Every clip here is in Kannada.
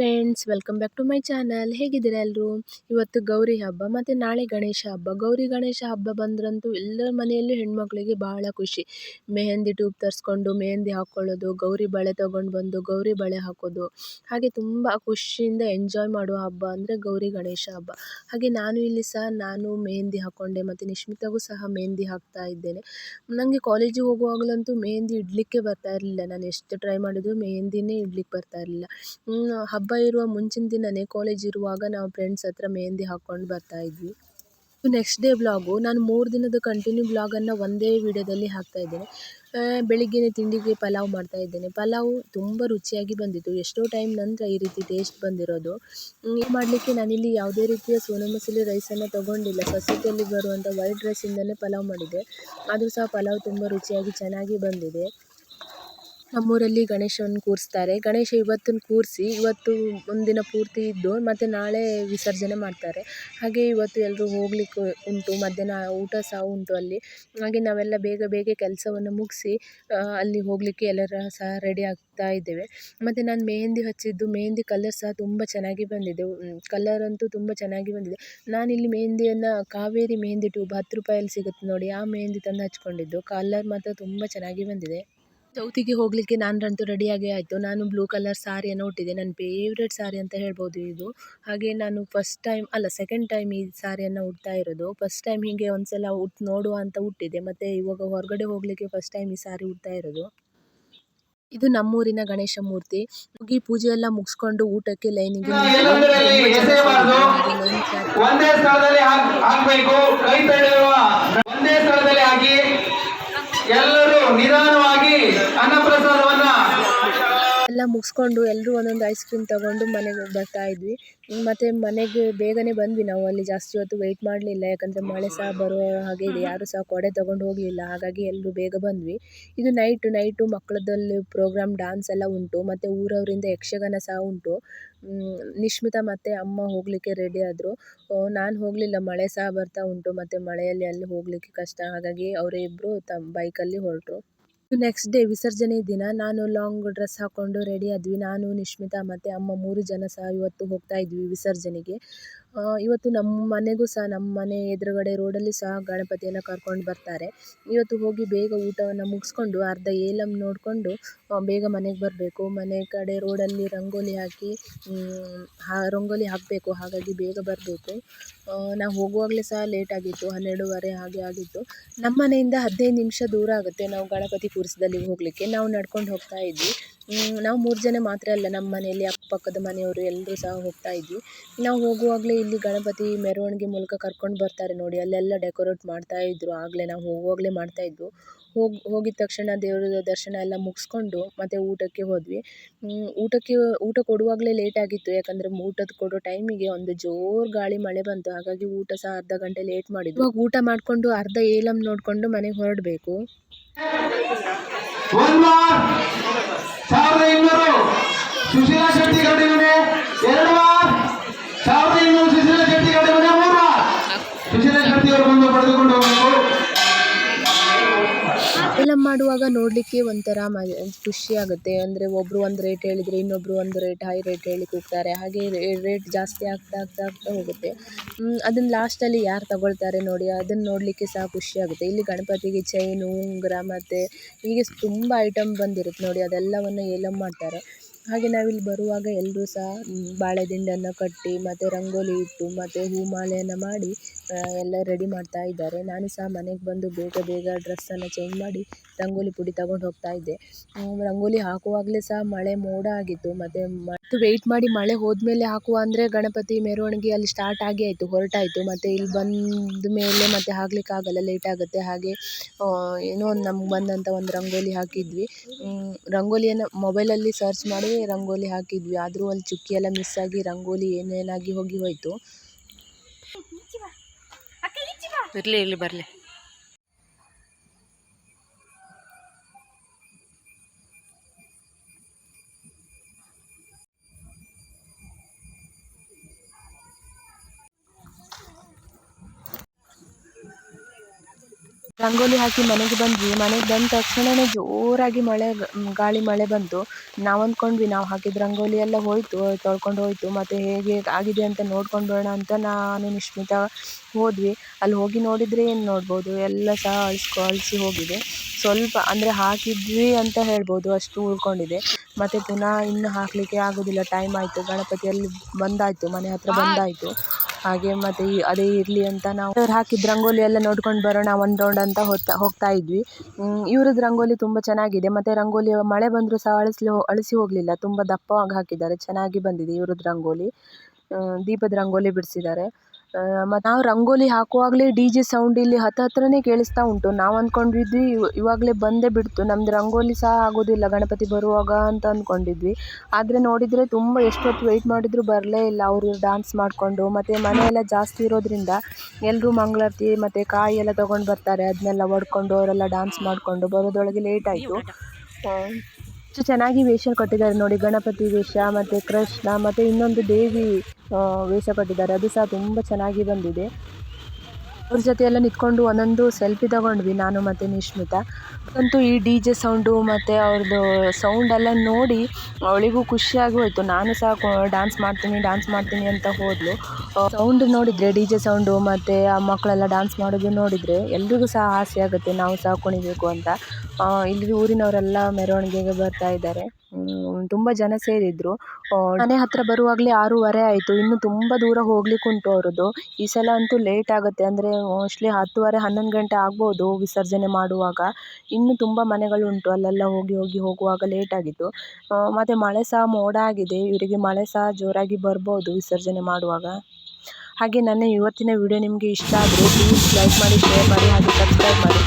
Friends welcome back to my channel ಹೇಗಿದ್ದೀರಾ ಎಲ್ಲರೂ ಇವತ್ತು ಗೌರಿ ಹಬ್ಬ ಮತ್ತು ನಾಳೆ ಗಣೇಶ ಹಬ್ಬ. ಗೌರಿ ಗಣೇಶ ಹಬ್ಬ ಬಂದ್ರಂತೂ ಎಲ್ಲರ ಮನೆಯಲ್ಲೂ ಹೆಣ್ಮಕ್ಳಿಗೆ ಬಹಳ ಖುಷಿ. ಮೆಹಂದಿ ಟ್ಯೂಬ್ ತರಿಸ್ಕೊಂಡು ಮೆಹಂದಿ ಹಾಕ್ಕೊಳ್ಳೋದು ಗೌರಿ ಬಳೆ ತೊಗೊಂಡು ಬಂದು ಗೌರಿ ಬಳೆ ಹಾಕೋದು. ಹಾಗೆ ತುಂಬ ಖುಷಿಯಿಂದ ಎಂಜಾಯ್ ಮಾಡುವ ಹಬ್ಬ ಅಂದರೆ ಗೌರಿ ಗಣೇಶ ಹಬ್ಬ. ಹಾಗೆ ನಾನು ಇಲ್ಲಿ ಸಹ ನಾನು ಮೆಹಂದಿ ಹಾಕ್ಕೊಂಡೆ ಮತ್ತು ನಿಶ್ಮಿತಾಗೂ ಸಹ ಮೆಹಂದಿ ಹಾಕ್ತಾ ಇದ್ದೇನೆ. ನನಗೆ ಕಾಲೇಜಿಗೆ ಹೋಗುವಾಗಲಂತೂ ಮೆಹಂದಿ ಇಡಲಿಕ್ಕೆ ಬರ್ತಾ ಇರಲಿಲ್ಲ. ನಾನು ಎಷ್ಟು ಟ್ರೈ ಮಾಡಿದ್ರು ಮೆಹಂದಿನೇ ಇಡ್ಲಿಕ್ಕೆ ಬರ್ತಾ ಇರಲಿಲ್ಲ. ಹಬ್ಬ ಇರುವ ಮುಂಚಿನ ದಿನವೇ ಕಾಲೇಜ್ ಇರುವಾಗ ನಾವು ಫ್ರೆಂಡ್ಸ್ ಹತ್ರ ಮೆಹಂದಿ ಹಾಕ್ಕೊಂಡು ಬರ್ತಾ ಇದ್ವಿ. ನೆಕ್ಸ್ಟ್ ಡೇ ಬ್ಲಾಗು ನಾನು ಮೂರು ದಿನದ ಕಂಟಿನ್ಯೂ ಬ್ಲಾಗನ್ನು ಒಂದೇ ವೀಡಿಯೋದಲ್ಲಿ ಹಾಕ್ತಾ ಇದ್ದೇನೆ. ಬೆಳಿಗ್ಗೆ ತಿಂಡಿಗೆ ಪಲಾವ್ ಮಾಡ್ತಾ ಇದ್ದೇನೆ. ಪಲಾವ್ ತುಂಬ ರುಚಿಯಾಗಿ ಬಂದಿತ್ತು. ಎಷ್ಟೋ ಟೈಮ್ ನಂತರ ಈ ರೀತಿ ಟೇಸ್ಟ್ ಬಂದಿರೋದು. ಮಾಡಲಿಕ್ಕೆ ನಾನಿಲ್ಲಿ ಯಾವುದೇ ರೀತಿಯ ಸೋನಾ ಮಸೂಲಿ ರೈಸನ್ನು ತೊಗೊಂಡಿಲ್ಲ. ಸಸ್ಯದಲ್ಲಿ ಬರುವಂಥ ವೈಟ್ ರೈಸಿಂದಲೇ ಪಲಾವ್ ಮಾಡಿದೆ ಆದರೂ ಸಹ ಪಲಾವ್ ತುಂಬ ರುಚಿಯಾಗಿ ಚೆನ್ನಾಗಿ ಬಂದಿದೆ. ನಮ್ಮೂರಲ್ಲಿ ಗಣೇಶನ್ನ ಕೂರಿಸ್ತಾರೆ. ಗಣೇಶ ಇವತ್ತಿನ ಕೂರಿಸಿ ಇವತ್ತು ಒಂದಿನ ಪೂರ್ತಿ ಇದ್ದು ಮತ್ತು ನಾಳೆ ವಿಸರ್ಜನೆ ಮಾಡ್ತಾರೆ. ಹಾಗೆ ಇವತ್ತು ಎಲ್ಲರೂ ಹೋಗ್ಲಿಕ್ಕೆ ಉಂಟು. ಮಧ್ಯಾಹ್ನ ಊಟ ಸಹ ಉಂಟು ಅಲ್ಲಿ. ಹಾಗೆ ನಾವೆಲ್ಲ ಬೇಗ ಬೇಗ ಕೆಲಸವನ್ನು ಮುಗಿಸಿ ಅಲ್ಲಿ ಹೋಗಲಿಕ್ಕೆ ಎಲ್ಲರ ಸಹ ರೆಡಿ ಆಗ್ತಾ ಇದ್ದೇವೆ. ಮತ್ತು ನಾನು ಮೆಹೆಂದಿ ಹಚ್ಚಿದ್ದು ಮೆಹಂದಿ ಕಲರ್ ಸಹ ತುಂಬ ಚೆನ್ನಾಗಿ ಬಂದಿದೆ. ಕಲರ್ ಅಂತೂ ತುಂಬ ಚೆನ್ನಾಗಿ ಬಂದಿದೆ. ನಾನಿಲ್ಲಿ ಮೆಹೆಂದಿಯನ್ನು ಕಾವೇರಿ ಮೆಹೆಂದಿ ಟ್ಯೂಬ್ ಹತ್ತು ರೂಪಾಯಲ್ಲಿ ಸಿಗುತ್ತೆ ನೋಡಿ. ಆ ಮೆಹೆಂದಿ ತಂದು ಹಚ್ಕೊಂಡಿದ್ದು. ಕಲರ್ ಮಾತ್ರ ತುಂಬ ಚೆನ್ನಾಗಿ ಬಂದಿದೆ. ಚೌತಿಗೆ ಹೋಗಲಿಕ್ಕೆ ನಾನಂತೂ ರೆಡಿಯಾಗಿ ಆಯಿತು. ನಾನು ಬ್ಲೂ ಕಲರ್ ಸಾರಿಯನ್ನು ಉಟ್ಟಿದ್ದೆ. ನನ್ನ ಫೇವ್ರೆಟ್ ಸಾರಿ ಅಂತ ಹೇಳ್ಬೋದು ಇದು. ಹಾಗೆ ನಾನು ಫಸ್ಟ್ ಟೈಮ್ ಅಲ್ಲ ಸೆಕೆಂಡ್ ಟೈಮ್ ಈ ಸಾರಿಯನ್ನು ಉಡ್ತಾ ಇರೋದು. ಫಸ್ಟ್ ಟೈಮ್ ಹೀಗೆ ಒಂದು ಸಲ ಉಟ್ಟು ನೋಡುವ ಅಂತ ಉಟ್ಟಿದ್ದೆ. ಮತ್ತು ಇವಾಗ ಹೊರಗಡೆ ಹೋಗಲಿಕ್ಕೆ ಫಸ್ಟ್ ಟೈಮ್ ಈ ಸಾರಿ ಉಡ್ತಾ ಇರೋದು. ಇದು ನಮ್ಮೂರಿನ ಗಣೇಶ ಮೂರ್ತಿ. ಹೋಗಿ ಪೂಜೆ ಎಲ್ಲ ಮುಗಿಸ್ಕೊಂಡು ಊಟಕ್ಕೆ ಲೈನಿಗೆ ಒಂದೇ ಸ್ಥಳದಲ್ಲಿ ಹಾಕಬೇಕು. ಕೈ ತಡೆಯುವ ಒಂದೇ ಸ್ಥಳದಲ್ಲಿ ಹಾಕಿ ಎಲ್ಲರೂ ನಿಧಾನವಾಗಿ ಎಲ್ಲ ಮುಗಿಸ್ಕೊಂಡು ಎಲ್ಲರೂ ಒಂದೊಂದು ಐಸ್ ಕ್ರೀಮ್ ತಗೊಂಡು ಮನೆಗೆ ಬರ್ತಾ ಇದ್ವಿ. ಮತ್ತು ಮನೆಗೆ ಬೇಗನೆ ಬಂದ್ವಿ ನಾವು. ಅಲ್ಲಿ ಜಾಸ್ತಿ ಹೊತ್ತು ವೆಯ್ಟ್ ಮಾಡಲಿಲ್ಲ. ಯಾಕಂದರೆ ಮಳೆ ಸಹ ಬರೋ ಹಾಗೆ ಇದೆ. ಯಾರೂ ಸಹ ಕೊಡೆ ತಗೊಂಡು ಹೋಗಲಿಲ್ಲ. ಹಾಗಾಗಿ ಎಲ್ಲರೂ ಬೇಗ ಬಂದ್ವಿ. ಇದು ನೈಟು ನೈಟು ಮಕ್ಕಳದಲ್ಲಿ ಪ್ರೋಗ್ರಾಮ್ ಡ್ಯಾನ್ಸ್ ಎಲ್ಲ ಉಂಟು. ಮತ್ತು ಊರವರಿಂದ ಯಕ್ಷಗಾನ ಸಹ ಉಂಟು. ನಿಶ್ಮಿತ ಮತ್ತು ಅಮ್ಮ ಹೋಗಲಿಕ್ಕೆ ರೆಡಿ ಆದರು. ನಾನು ಹೋಗಲಿಲ್ಲ. ಮಳೆ ಸಹ ಬರ್ತಾ ಉಂಟು. ಮತ್ತು ಮಳೆಯಲ್ಲಿ ಅಲ್ಲಿ ಹೋಗಲಿಕ್ಕೆ ಕಷ್ಟ. ಹಾಗಾಗಿ ಅವರಿಬ್ಬರು ತಮ್ಮ ಬೈಕಲ್ಲಿ ಹೊರಟರು. ನೆಕ್ಸ್ಟ್ ಡೇ ವಿಸರ್ಜನೆ ದಿನ. ನಾನು ಲಾಂಗ್ ಡ್ರೆಸ್ ಹಾಕೊಂಡು ರೆಡಿ ಆದ್ವಿ. ನಾನು, ನಿಶ್ಮಿತಾ ಮತ್ತು ಅಮ್ಮ ಮೂರು ಜನ ಸಹ ಇವತ್ತು ಹೋಗ್ತಾ ಇದ್ವಿ ವಿಸರ್ಜನೆಗೆ. ಇವತ್ತು ನಮ್ಮ ಮನೆಗೂ ಸಹ ನಮ್ಮ ಮನೆ ಎದುರುಗಡೆ ರೋಡಲ್ಲಿ ಸಹ ಗಣಪತಿಯನ್ನು ಕರ್ಕೊಂಡು ಬರ್ತಾರೆ. ಇವತ್ತು ಹೋಗಿ ಬೇಗ ಊಟವನ್ನು ಮುಗಿಸ್ಕೊಂಡು ಅರ್ಧ ಏಲಂ ನೋಡಿಕೊಂಡು ಬೇಗ ಮನೆಗೆ ಬರಬೇಕು. ಮನೆ ಕಡೆ ರೋಡಲ್ಲಿ ರಂಗೋಲಿ ಹಾಕಿ ರಂಗೋಲಿ ಹಾಕಬೇಕು. ಹಾಗಾಗಿ ಬೇಗ ಬರಬೇಕು. ನಾವು ಹೋಗುವಾಗಲೇ ಸಹ ಲೇಟ್ ಆಗಿತ್ತು. ಹನ್ನೆರಡೂವರೆ ಹಾಗೆ ಆಗಿತ್ತು. ನಮ್ಮ ಮನೆಯಿಂದ ಹದಿನೈದು ನಿಮಿಷ ದೂರ ಆಗುತ್ತೆ. ನಾವು ಗಣಪತಿ ಕೂರಿಸಿದಲ್ಲಿ ಹೋಗಲಿಕ್ಕೆ ನಾವು ನಡ್ಕೊಂಡು ಹೋಗ್ತಾ ಇದ್ವಿ. ನಾವು ಮೂರು ಜನ ಮಾತ್ರ ಅಲ್ಲ ನಮ್ಮ ಮನೆಯಲ್ಲಿ ಅಕ್ಕಪಕ್ಕದ ಮನೆಯವರು ಎಲ್ಲರೂ ಸಹ ಹೋಗ್ತಾ ಇದ್ವಿ. ನಾವು ಹೋಗುವಾಗಲೇ ಇಲ್ಲಿ ಗಣಪತಿ ಮೆರವಣಿಗೆ ಮೂಲಕ ಕರ್ಕೊಂಡು ಬರ್ತಾರೆ ನೋಡಿ, ಅಲ್ಲೆಲ್ಲ ಡೆಕೋರೇಟ್ ಮಾಡ್ತಾ ಇದ್ರು. ಆಗಲೇ ನಾವು ಹೋಗುವಾಗಲೇ ಮಾಡ್ತಾ ಇದ್ವು. ಹೋಗಿ, ಹೋಗಿದ ತಕ್ಷಣ ದೇವರ ದರ್ಶನ ಎಲ್ಲ ಮುಗಿಸ್ಕೊಂಡು ಮತ್ತೆ ಊಟಕ್ಕೆ ಹೋದ್ವಿ. ಊಟಕ್ಕೆ, ಊಟ ಕೊಡುವಾಗಲೇ ಲೇಟ್ ಆಗಿತ್ತು, ಯಾಕಂದರೆ ಊಟದ ಕೊಡೋ ಟೈಮಿಗೆ ಒಂದು ಜೋರು ಗಾಳಿ ಮಳೆ ಬಂತು. ಹಾಗಾಗಿ ಊಟ ಸಹ ಅರ್ಧ ಗಂಟೆ ಲೇಟ್ ಮಾಡಿದ್ವಿ. ಊಟ ಮಾಡಿಕೊಂಡು ಅರ್ಧ ಏಲಂ ನೋಡಿಕೊಂಡು ಮನೆಗೆ ಹೊರಡಬೇಕು. One more. ಮಾಡುವಾಗ ನೋಡಲಿಕ್ಕೆ ಒಂಥರ ಮ, ಖುಷಿ ಆಗುತ್ತೆ. ಅಂದರೆ ಒಬ್ಬರು ಒಂದು ರೇಟ್ ಹೇಳಿದರೆ ಇನ್ನೊಬ್ಬರು ಒಂದು ರೇಟ್ ಹೈ ರೇಟ್ ಹೇಳಿ ಕೂಗ್ತಾರೆ. ಹಾಗೆ ರೇಟ್ ಜಾಸ್ತಿ ಆಗ್ತಾ ಆಗ್ತಾ ಆಗ್ತಾ ಹೋಗುತ್ತೆ. ಅದನ್ನು ಲಾಸ್ಟಲ್ಲಿ ಯಾರು ತಗೊಳ್ತಾರೆ ನೋಡಿ ಅದನ್ನು ನೋಡಲಿಕ್ಕೆ ಸಹ ಖುಷಿ ಆಗುತ್ತೆ. ಇಲ್ಲಿ ಗಣಪತಿಗೆ ಚೈನು ಉಂಗುರ ಮತ್ತು ಹೀಗೆ ತುಂಬ ಐಟಮ್ ಬಂದಿರುತ್ತೆ ನೋಡಿ, ಅದೆಲ್ಲವನ್ನು ಏಲಂ ಮಾಡ್ತಾರೆ. ಹಾಗೆ ನಾವಿಲ್ಲಿ ಬರುವಾಗ ಎಲ್ಲರೂ ಸಹ ಬಾಳೆ ದಿಂಡನ್ನು ಕಟ್ಟಿ, ಮತ್ತು ರಂಗೋಲಿ ಇಟ್ಟು, ಮತ್ತು ಹೂ ಮಾಲೆಯನ್ನು ಮಾಡಿ ಎಲ್ಲ ರೆಡಿ ಮಾಡ್ತಾ ಇದ್ದಾರೆ. ನಾನು ಸಹ ಮನೆಗೆ ಬಂದು ಬೇಗ ಬೇಗ ಡ್ರೆಸ್ಸನ್ನು ಚೇಂಜ್ ಮಾಡಿ ರಂಗೋಲಿ ಪುಡಿ ತಗೊಂಡು ಹೋಗ್ತಾ ಇದ್ದೆ. ರಂಗೋಲಿ ಹಾಕುವಾಗಲೇ ಸಹ ಮಳೆ ಮೋಡ ಆಗಿತ್ತು. ಮತ್ತು ಮತ್ತು ವೆಯ್ಟ್ ಮಾಡಿ ಮಳೆ ಹೋದ್ಮೇಲೆ ಹಾಕುವ ಅಂದರೆ ಗಣಪತಿ ಮೆರವಣಿಗೆ ಅಲ್ಲಿ ಸ್ಟಾರ್ಟ್ ಆಗಿ ಆಯಿತು, ಹೊರಟಾಯಿತು. ಮತ್ತು ಇಲ್ಲಿ ಬಂದ ಮೇಲೆ ಮತ್ತೆ ಆಗಲ್ಲ ಲೇಟ್ ಆಗುತ್ತೆ. ಹಾಗೆ ಏನೋ ಒಂದು ನಮ್ಗೆ ಬಂದಂಥ ಒಂದು ರಂಗೋಲಿ ಹಾಕಿದ್ವಿ. ರಂಗೋಲಿಯನ್ನು ಮೊಬೈಲಲ್ಲಿ ಸರ್ಚ್ ಮಾಡಿ ರಂಗೋಲಿ ಹಾಕಿದ್ವಿ. ಆದರೂ ಅಲ್ಲಿ ಚುಕ್ಕಿ ಎಲ್ಲ ಮಿಸ್ ಆಗಿ ರಂಗೋಲಿ ಏನೇನಾಗಿ ಹೋಗಿ ಹೋಯಿತು. ಇರಲಿ ಇರಲಿ, ಬರಲಿ. ರಂಗೋಲಿ ಹಾಕಿ ಮನೆಗೆ ಬಂದ್ವಿ. ಮನೆಗೆ ಬಂದ ತಕ್ಷಣನೇ ಜೋರಾಗಿ ಮಳೆ ಗಾಳಿ ಮಳೆ ಬಂತು. ನಾವು ಅಂದ್ಕೊಂಡ್ವಿ, ನಾವು ಹಾಕಿದ ರಂಗೋಲಿ ಎಲ್ಲ ಹೋಯಿತು, ತೊಳ್ಕೊಂಡು ಹೋಯಿತು. ಮತ್ತು ಹೇಗೆ ಆಗಿದೆ ಅಂತ ನೋಡ್ಕೊಂಡು ಬರೋಣ ಅಂತ ನಾನು ನಿಶ್ಮಿತ ಹೋದ್ವಿ. ಅಲ್ಲಿ ಹೋಗಿ ನೋಡಿದರೆ ಏನು ನೋಡ್ಬೋದು? ಎಲ್ಲ ಸಹ ಅಳಿಸ್ಕೊ, ಅಳಿಸಿ ಹೋಗಿದೆ. ಸ್ವಲ್ಪ ಅಂದರೆ ಹಾಕಿದ್ವಿ ಅಂತ ಹೇಳ್ಬೋದು. ಅಷ್ಟು ಉಳ್ಕೊಂಡಿದೆ. ಮತ್ತು ಪುನಃ ಇನ್ನು ಹಾಕಲಿಕ್ಕೆ ಆಗೋದಿಲ್ಲ. ಟೈಮ್ ಆಯಿತು. ಗಣಪತಿಯಲ್ಲಿ ಬಂದಾಯಿತು. ಮನೆ ಹತ್ರ ಬಂದಾಯಿತು. ಹಾಗೆ ಮತ್ತು ಈ ಅದೇ ಇರಲಿ ಅಂತ ನಾವು ಅವ್ರು ಹಾಕಿದ ರಂಗೋಲಿ ಎಲ್ಲ ನೋಡ್ಕೊಂಡು ಬರೋಣ, ಒಂದು ರೌಂಡ್ ಅಂತ ಹೋಗ್ತಾ ಹೋಗ್ತಾ ಇದ್ವಿ. ಇವ್ರದ್ದು ರಂಗೋಲಿ ತುಂಬ ಚೆನ್ನಾಗಿದೆ. ಮತ್ತು ರಂಗೋಲಿ ಮಳೆ ಬಂದರೂ ಸಹ ಅಳಿಸ್ಲಿ ಅಳಿಸಿ ಹೋಗಲಿಲ್ಲ. ತುಂಬ ದಪ್ಪವಾಗಿ ಹಾಕಿದ್ದಾರೆ. ಚೆನ್ನಾಗಿ ಬಂದಿದೆ ಇವ್ರದ್ದು ರಂಗೋಲಿ. ದೀಪದ ರಂಗೋಲಿ ಬಿಡಿಸಿದ್ದಾರೆ. ಮತ್ತು ನಾವು ರಂಗೋಲಿ ಹಾಕುವಾಗಲೇ ಡಿ ಜೆ ಸೌಂಡ್ ಇಲ್ಲಿ ಹತ್ತ ಹತ್ರನೇ ಕೇಳಿಸ್ತಾ ಉಂಟು. ನಾವು ಅಂದ್ಕೊಂಡಿದ್ವಿ ಇವ- ಇವಾಗಲೇ ಬಂದೇ ಬಿಡ್ತು. ನಮ್ದು ರಂಗೋಲಿ ಸಹ ಆಗೋದಿಲ್ಲ. ಗಣಪತಿ ಬರುವಾಗ ಅಂತ ಅಂದ್ಕೊಂಡಿದ್ವಿ ಆದರೆ ನೋಡಿದರೆ ತುಂಬ ಎಷ್ಟೊತ್ತು ವೆಯ್ಟ್ ಮಾಡಿದರೂ ಬರಲೇ ಇಲ್ಲ. ಅವರು ಡ್ಯಾನ್ಸ್ ಮಾಡಿಕೊಂಡು ಮತ್ತು ಮನೆಯೆಲ್ಲ ಜಾಸ್ತಿ ಇರೋದ್ರಿಂದ ಎಲ್ಲರೂ ಮಂಗಳಾರತಿ ಮತ್ತು ಕಾಯಿ ಎಲ್ಲ ತೊಗೊಂಡು ಬರ್ತಾರೆ. ಅದನ್ನೆಲ್ಲ ಒಡ್ಕೊಂಡು ಅವರೆಲ್ಲ ಡ್ಯಾನ್ಸ್ ಮಾಡಿಕೊಂಡು ಬರೋದೊಳಗೆ ಲೇಟ್ ಆಯಿತು. ಎಷ್ಟು ಚೆನ್ನಾಗಿ ವೇಷ ಕೊಟ್ಟಿದ್ದಾರೆ ನೋಡಿ, ಗಣಪತಿ ವೇಷ ಮತ್ತು ಕೃಷ್ಣ ಮತ್ತು ಇನ್ನೊಂದು ದೇವಿ ವೇಷ ಕೊಟ್ಟಿದ್ದಾರೆ. ಅದು ಸಹ ತುಂಬ ಚೆನ್ನಾಗಿ ಬಂದಿದೆ. ಅವ್ರ ಜೊತೆ ಎಲ್ಲ ನಿಂತ್ಕೊಂಡು ಒಂದೊಂದು ಸೆಲ್ಫಿ ತಗೊಂಡ್ವಿ ನಾನು ಮತ್ತು ನಿಶ್ಮಿತ. ಅಂತೂ ಈ ಡಿ ಜೆ ಸೌಂಡು ಮತ್ತು ಅವ್ರದ್ದು ಸೌಂಡ್ ಎಲ್ಲ ನೋಡಿ ಅವಳಿಗೂ ಖುಷಿಯಾಗಿ ಹೋಯಿತು. ನಾನು ಸಹ ಡ್ಯಾನ್ಸ್ ಮಾಡ್ತೀನಿ ಡ್ಯಾನ್ಸ್ ಮಾಡ್ತೀನಿ ಅಂತ ಹೋದ್ಲು. ಸೌಂಡ್ ನೋಡಿದರೆ, ಡಿ ಜೆ ಸೌಂಡು ಮತ್ತು ಆ ಮಕ್ಕಳೆಲ್ಲ ಡ್ಯಾನ್ಸ್ ಮಾಡೋದು ನೋಡಿದರೆ ಎಲ್ರಿಗೂ ಸಹ ಆಸೆ ಆಗುತ್ತೆ, ನಾವು ಸಹ ಕುಣಿಬೇಕು ಅಂತ. ಇಲ್ಲಿ ಊರಿನವರೆಲ್ಲ ಮೆರವಣಿಗೆಗೆ ಬರ್ತಾ ಇದ್ದಾರೆ. ತುಂಬ ಜನ ಸೇರಿದ್ರು. ಮನೆ ಹತ್ರ ಬರುವಾಗಲೇ ಆರೂವರೆ ಆಯಿತು. ಇನ್ನು ತುಂಬ ದೂರ ಹೋಗ್ಲಿಕ್ಕೆ ಉಂಟು ಅವರದ್ದು. ಈ ಸಲ ಅಂತೂ ಲೇಟ್ ಆಗುತ್ತೆ. ಅಂದರೆ ಮೋಸ್ಟ್ಲಿ ಹತ್ತುವರೆ, ಹನ್ನೊಂದು ಗಂಟೆ ಆಗ್ಬೋದು ವಿಸರ್ಜನೆ ಮಾಡುವಾಗ. ಇನ್ನು ತುಂಬ ಮನೆಗಳುಂಟು. ಅಲ್ಲೆಲ್ಲ ಹೋಗಿ ಹೋಗಿ, ಹೋಗುವಾಗ ಲೇಟ್ ಆಗಿತ್ತು ಮತ್ತು ಮಳೆ ಸಹ ಮೋಡ ಆಗಿದೆ. ಇವರಿಗೆ ಮಳೆ ಸಹ ಜೋರಾಗಿ ಬರ್ಬೋದು ವಿಸರ್ಜನೆ ಮಾಡುವಾಗ. ಹಾಗೆ ನನ್ನ ಇವತ್ತಿನ ವಿಡಿಯೋ ನಿಮಗೆ ಇಷ್ಟ ಆದರೆ ಪ್ಲೀಸ್ ಲೈಕ್ ಮಾಡಿ ಶೇರ್ ಮಾಡಿ, ಹಾಗೆ ಸಬ್ಸ್ಕ್ರೈಬ್ ಮಾಡಿ.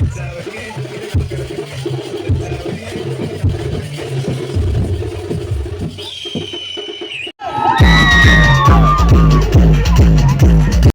Let's have a game.